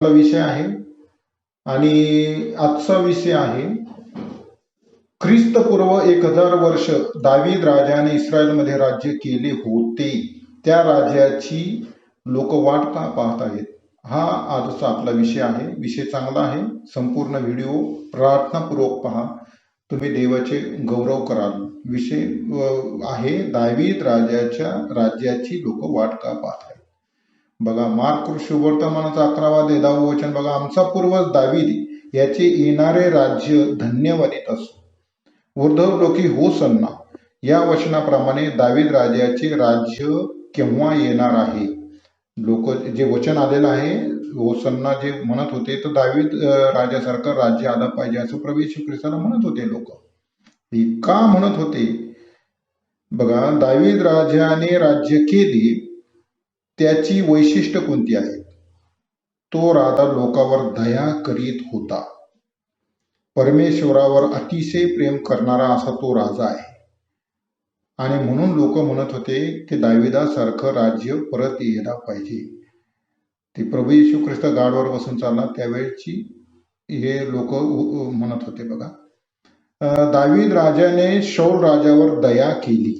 विषय आहे. आणि आजचा विषय आहे ख्रिस्तपूर्व एक हजार वर्ष दावीद राजाने इस्रायलमध्ये राज्य केले होते. त्या राज्याची लोक वाट का पाहत आहेत हा आजचा आपला विषय आहे. विषय चांगला आहे. संपूर्ण व्हिडिओ प्रार्थनापूर्वक पहा. तुम्ही देवाचे गौरव कराल. विषय आहे दावीद राजाच्या राज्याची लोक वाट का पाहत आहेत बघा मार्क शुभवर्तमानाचा अकरावा देदाव वचन बघा आमचा पूर्वज दावीद याचे येणारे राज्य धन्यवादित असो. उर्धव डोकी हो सन्ना या वचनाप्रमाणे दावीद राजाचे राज्य केव्हा येणार आहे? लोक जे वचन आलेलं आहे होसन्ना जे म्हणत होते तर दावीद राजासारखं राज्य आलं पाहिजे असं प्रवेश ख्रिस्ताला म्हणत होते लोक. का म्हणत होते. बघा दावीद राजाने राज्य केली त्याची वैशिष्ट्य कोणती आहेत तो राजा लोकावर दया करीत होता. परमेश्वरावर अतिशय प्रेम करणारा असा तो राजा आहे. आणि म्हणून लोक म्हणत होते की दाविदासारखं राज्य परत यायला पाहिजे. ते प्रभू येशू ख्रिस्त गाडवर बसून चालला त्यावेळची हे लोक म्हणत होते बघा. दाविद दावीद राजाने शौल राजावर दया केली.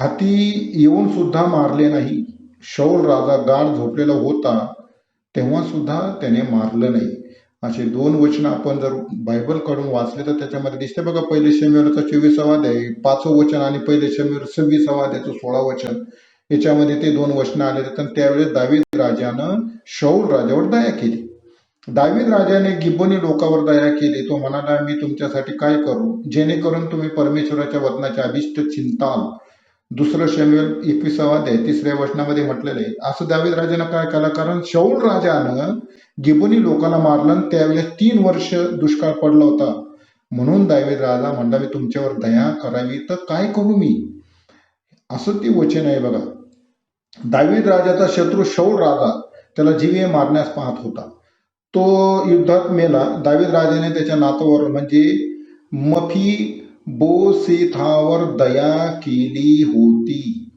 हाती येऊन सुद्धा मारले नाही. शौर राजा गाढ झोपलेला होता तेव्हा सुद्धा त्याने मारलं नाही. असे दोन वचन आपण जर बायबलकडून वाचले तर त्याच्यामध्ये दिसते बघा पहिले शमेलचा चोवीसावा आहे पाचवं वचन आणि पहिले शमेल सव्वीसावा अध्यायचं सोळा वचन. याच्यामध्ये ते दोन वचन आले तर त्यावेळेस दावीद राजानं शौर राजावर दया केली. दावीद राजाने गिबोनी लोकांवर दया केली. तो म्हणाला मी तुमच्यासाठी काय करू? जेणेकरून तुम्ही परमेश्वराच्या वतनाच्या अभिष्ट चिंताल. दुसरं शमेल एकविसावा अध्याय तिसऱ्या वचनामध्ये म्हटलेलं आहे. असं दावेद राजानं काय केलं? कारण शौल राजानं गिबोनी लोकांना मारलं आणि त्यावेळेस तीन वर्ष दुष्काळ पडला होता. म्हणून दावेद राजा म्हणला मी तुमच्यावर दया करावी तर काय करू मी? असं ते वचन आहे बघा. दावीद राजाचा शत्रू शौल राजा त्याला जीवे मारण्यास पाहत होता. तो युद्धात मेला. दावीद राजाने त्याच्या नातवर म्हणजे मफी बोसिथावर दया केली होती.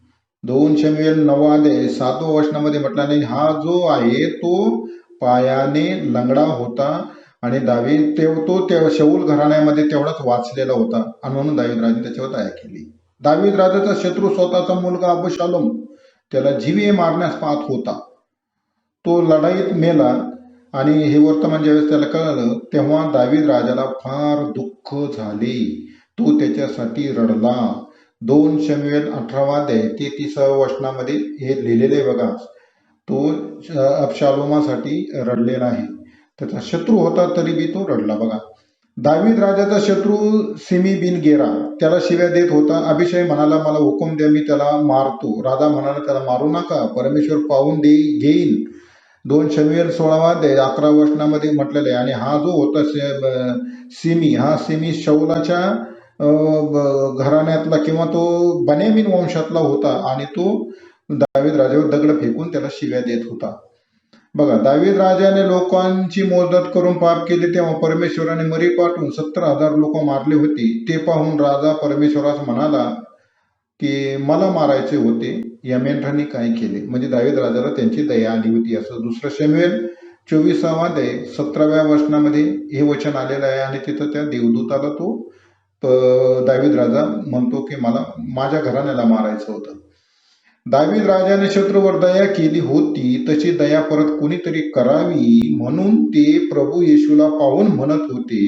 दोन शमेल नवादे सातव्या वचनामध्ये म्हटल्याने हा जो आहे तो पायाने लंगडा होता आणि दावीद तेव तो त्या शौल घराण्यामध्ये तेवढाच वाचलेला होता. आणि म्हणून दावीद राजाने त्याच्यावर दया केली. दावीद राजाचा शत्रू स्वतःचा मुलगा अबशालोम त्याला जीवे मारण्यास पाहत होता. तो लढाईत मेला आणि हे वर्तमान ज्यावेळेस त्याला कळलं तेव्हा दावीद राजाला फार दुःख झाले. तो त्याच्यासाठी रडला. दोन शमवेल अठरावा ते तेहतीसाव्या वचनामध्ये हे लिहिलेले आहे बघा. तो अपशालोमासाठी रडलेला आहे त्याचा शत्रू होता तरी बी तो रडला बघा. दावीद राजाचा शत्रू सिमी बिन गेरा त्याला शिव्या देत होता. अभिषय म्हणाला मला हुकूम द्या मी त्याला मारतो. राजा म्हणाला त्याला मारू नका. परमेश्वर पाहून दे घेईन. दोन शनिवेल सोळावा दे अकरा वचनामध्ये म्हटलेलं आहे. आणि हा जो होता सिमी हा सिमी शौलाच्या घराण्यातला किंवा तो बनेमिन वंशातला होता आणि तो दावीद राजावर दगड फेकून त्याला शिव्या देत होता. बघा दावीद राजाने लोकांची मोजदात करून पाप केले तेव्हा परमेश्वराने मरी पाठवून सत्तर हजार लोक मारले होते. ते पाहून राजा परमेश्वरास म्हणाला की मला मारायचे होते या काय केले? म्हणजे दावीद राजाला त्यांची दया आली होती. असं दुसरं शमेल चोवीसावा दे सतराव्या वचनामध्ये हे वचन आलेलं आहे आणि तिथं त्या देवदूताला तो तर दावीद राजा म्हणतो की मला माझ्या घराण्याला मारायचं होतं. दावीद राजाने शत्रूवर दया केली होती तशी दया परत कुणीतरी करावी म्हणून ते प्रभू येशूला पाहून म्हणत होते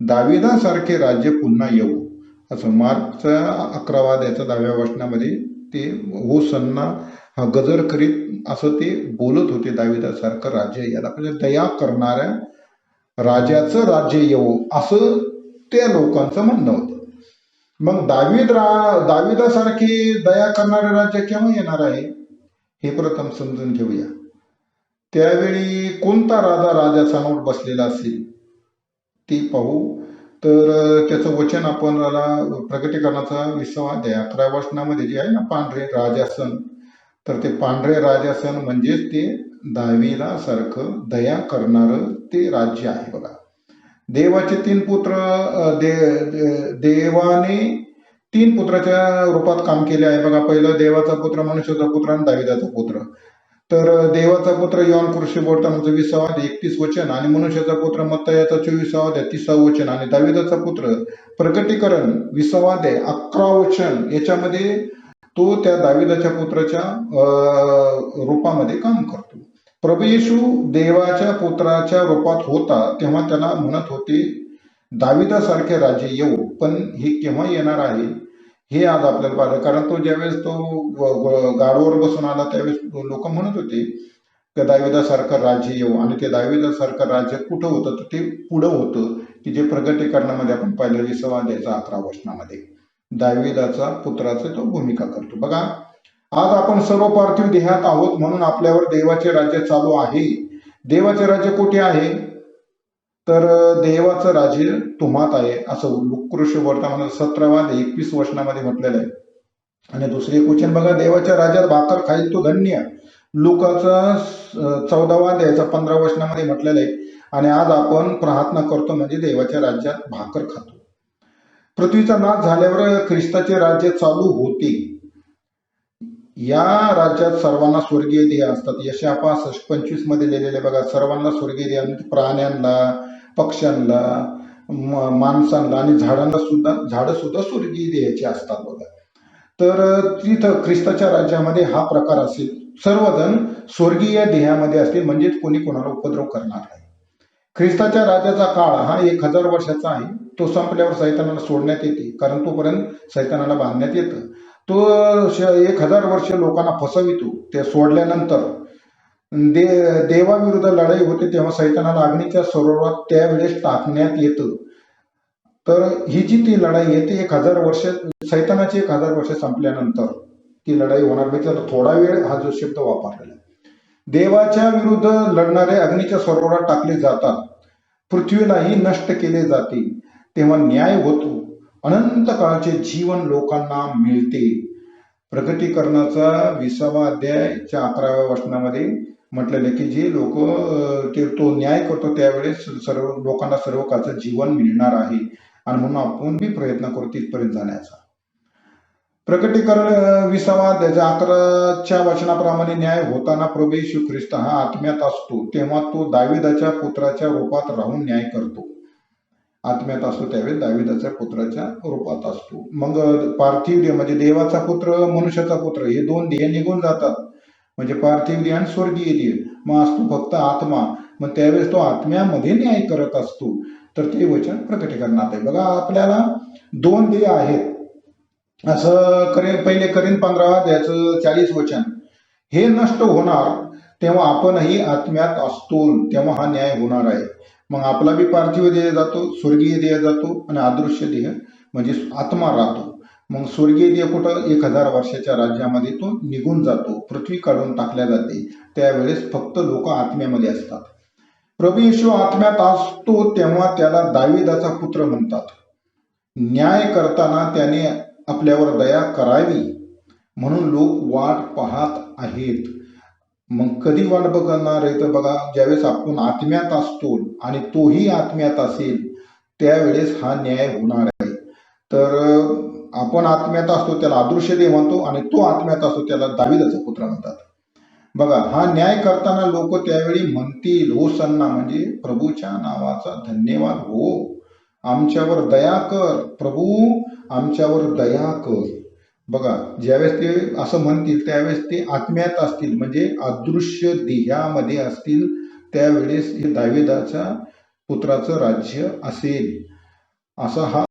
दाविदासारखे राज्य पुन्हा येऊ. असं मार्चचा अकरावा अध्यायाच्या दहाव्या वचनामध्ये ते हो सन्ना हा गजर करीत असं ते बोलत होते दाविदासारखं राज्य याला म्हणजे दया करणाऱ्या राजाचं राज्य येऊ. असं त्या लोकांचं म्हणणं होतं. मग दावीद रा दाविदासारखी दया करणारे राज्य केव्हा येणार आहे? हे प्रथम समजून घेऊया. त्यावेळी कोणता राजा राजासमोर बसलेला असेल? ते पाहू. तर त्याचं वचन आपण प्रगतीकरणाचा प्रकटीकरणाचा विसावा अध्याय अकरा वचनामध्ये जे आहे ना पांढरे राजासन. तर ते पांढरे राजासन म्हणजेच ते दावीला सारखं दया करणारं ते राज्य आहे बघा. देवाचे तीन पुत्र दे, दे- देवाने तीन पुत्राच्या रूपात काम केले आहे. बघा पहिलं देवाचा पुत्र मनुष्याचा पुत्र आणि दाविदाचा पुत्र. तर देवाचा पुत्र यॉन कृषी बोलतानाचं म्हणजे विसावाद एकतीस वचन. आणि मनुष्याचा पुत्र मत्तयाचा चोवीसावा आहे तिसावं वचन. आणि दाविदाचा पुत्र प्रकटीकरण विसावाद आहे अकरा वचन. याच्यामध्ये तो त्या दाविदाच्या पुत्राच्या रूपामध्ये काम करतो. प्रभू येशू देवाच्या पुत्राच्या रूपात होता तेव्हा त्याला म्हणत होते दाविदासारखे राजे येऊ पण हे केव्हा येणार आहे? हे आज आपल्याला पाहिलं. कारण तो ज्यावेळेस तो गाडवर बसून आला त्यावेळेस लोक म्हणत होते की दाविदासारखं राज्य येऊ. आणि ते दाविदासारखं राज्य कुठं होतं? तर ते पुढं होतं की जे प्रगतीकरणामध्ये आपण पाहिलं विसवा द्यायचा अकरा वचनामध्ये दाविदाचा पुत्राचं तो भूमिका करतो. बघा आज आपण सर्व पार्थिव देहात आहोत म्हणून आपल्यावर देवाचे राज्य चालू आहे. देवाचे राज्य कुठे आहे? तर देवाचं राज्य तुम्हात आहे असं उत्कृष्ट वर्तमान सतरावा एकवीस वर्षांमध्ये म्हटलेलं आहे. आणि दुसरे क्वेश्चन बघा देवाच्या राज्यात भाकर खाईल तो धन्य. लोकाचा अं, चौदावा द्यायचा पंधरा वर्षांमध्ये म्हटलेलं आहे. आणि आज आपण प्रार्थना करतो म्हणजे देवाच्या राज्यात भाकर खातो. पृथ्वीचा नाश झाल्यावर ख्रिस्ताचे राज्य चालू होते. या राज्यात सर्वांना स्वर्गीय देह असतात. यशापा पंचवीसमध्ये लिहिलेले बघा सर्वांना स्वर्गीय देय प्राण्यांना पक्ष्यांना माणसांना आणि झाडांना सुद्धा झाडं सुद्धा स्वर्गीय देयाची असतात बघा. तर तिथं ख्रिस्ताच्या राज्यामध्ये हा प्रकार असेल. सर्वजण स्वर्गीय देहामध्ये असतील म्हणजेच कोणी कोणाला उपद्रव करणार नाही. ख्रिस्ताच्या राज्याचा काळ हा एक हजार वर्षाचा आहे. तो संपल्यावर सैतानाला सोडण्यात येते कारण तोपर्यंत सैतानाला बांधण्यात येतं. तो एक हजार वर्ष लोकांना फसवितो ते सोडल्यानंतर. दे देवाविरुद्ध लढाई होते तेव्हा सैतानाला अग्नीच्या सरोवरात त्यावेळेस टाकण्यात येतं. तर ही जी ती लढाई आहे ती एक हजार वर्ष सैतानाची एक हजार वर्ष संपल्यानंतर ती लढाई होणार म्हणजे त्याला थोडा वेळ हा जो शब्द वापरलेला देवाच्या विरुद्ध लढणारे अग्नीच्या सरोवरात टाकले जातात. पृथ्वीलाही नष्ट केले जाते. तेव्हा न्याय होतो. अनंत काळाचे जीवन लोकांना मिळते. प्रगतीकरणाचा विसावा अध्यायच्या अकराव्या वचनामध्ये म्हटलेलं की जे लोक ते तो न्याय करतो त्यावेळेस सर्व लोकांना सर्व काळचं जीवन मिळणार आहे. आणि म्हणून आपण बी प्रयत्न करू तिथपर्यंत जाण्याचा. प्रकटीकरण विसावा त्याच्या अकराच्या वचनाप्रमाणे न्याय होताना प्रभू श्री ख्रिस्त हा आत्म्यात असतो. तेव्हा तो दाविदाच्या पुत्राच्या रूपात राहून न्याय करतो. आत्म्यात असतो त्यावेळेस दाविदाच्या पुत्राच्या रूपात असतो. मग पार्थिव देह म्हणजे देवाचा पुत्र मनुष्याचा पुत्र हे दोन देह निघून जातात. म्हणजे पार्थिव देह आणि स्वर्गीय देह. मग असतो फक्त आत्मा. मग त्यावेळेस तो आत्म्यामध्ये न्याय करत असतो. तर ते वचन प्रकटीकरणात आहे. बघा आपल्याला दोन देह आहेत. असं करेन पहिले करीन पंधरा द्यायचं चाळीस वचन. हे नष्ट होणार तेव्हा आपणही आत्म्यात असतो तेव्हा हा न्याय होणार आहे. मग आपला बी पार्थिव देह जातो स्वर्गीय देह जातो आणि अदृश्य देह म्हणजे आत्मा राहतो. मग स्वर्गीय देह कुठं? एक हजार वर्षाच्या राज्यामध्ये तो निघून जातो पृथ्वी काढून टाकल्या जाते. त्यावेळेस फक्त लोक आत्म्यामध्ये असतात. प्रभू येशू आत्म्यात असतो तेव्हा त्याला दाविदाचा पुत्र म्हणतात. न्याय करताना त्याने आपल्यावर दया करावी म्हणून लोक वाट पाहत आहेत. मग कधी वाट बघणार आहे? तर बघा ज्यावेळेस आपण आत्म्यात असतो आणि तोही आत्म्यात असेल त्यावेळेस हा न्याय होणार आहे. तर आपण आत्म्यात असतो त्याला अदृश्य देव म्हणतो आणि तो आत्म्यात असतो त्याला दाविदाचा पुत्र म्हणतात. बघा हा न्याय करताना लोक त्यावेळी म्हणतील हो सन्ना म्हणजे प्रभूच्या नावाचा धन्यवाद हो. आमच्यावर दया कर प्रभू आमच्यावर दया कर. बघा ज्यावेळेस ते असं म्हणतील त्यावेळेस ते आत्म्यात असतील म्हणजे अदृश्य देहामध्ये असतील त्यावेळेस हे दावेदाचा पुत्राचं राज्य असेल. असा हा